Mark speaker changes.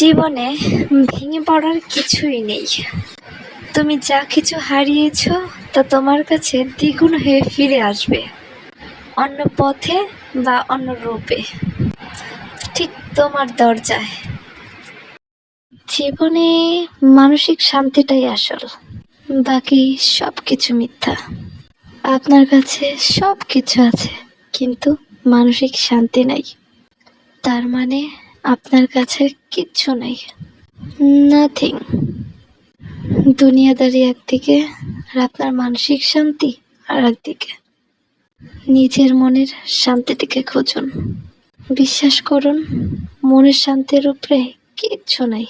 Speaker 1: জীবনে ভেঙে পড়ার কিছুই নেই। তুমি যা কিছু হারিয়েছ তা তোমার কাছে দ্বিগুণ হয়ে ফিরে আসবে। অন্য পথে বা অন্য রূপে। ঠিক তোমার দরজায়। জীবনে মানসিক শান্তিটাই আসল। বাকি সব কিছু মিথ্যা। আপনার কাছে সব কিছু আছে, কিন্তু মানসিক শান্তি নাই। তার মানে আপনার কাছে কিচ্ছু নাই। নাথিং দুনিয়াদারি একদিকে আর আপনার মানসিক শান্তি আর একদিকে। নিজের মনের শান্তিটিকে খুঁজুন। বিশ্বাস করুন, মনের শান্তির উপরে কিচ্ছু নাই।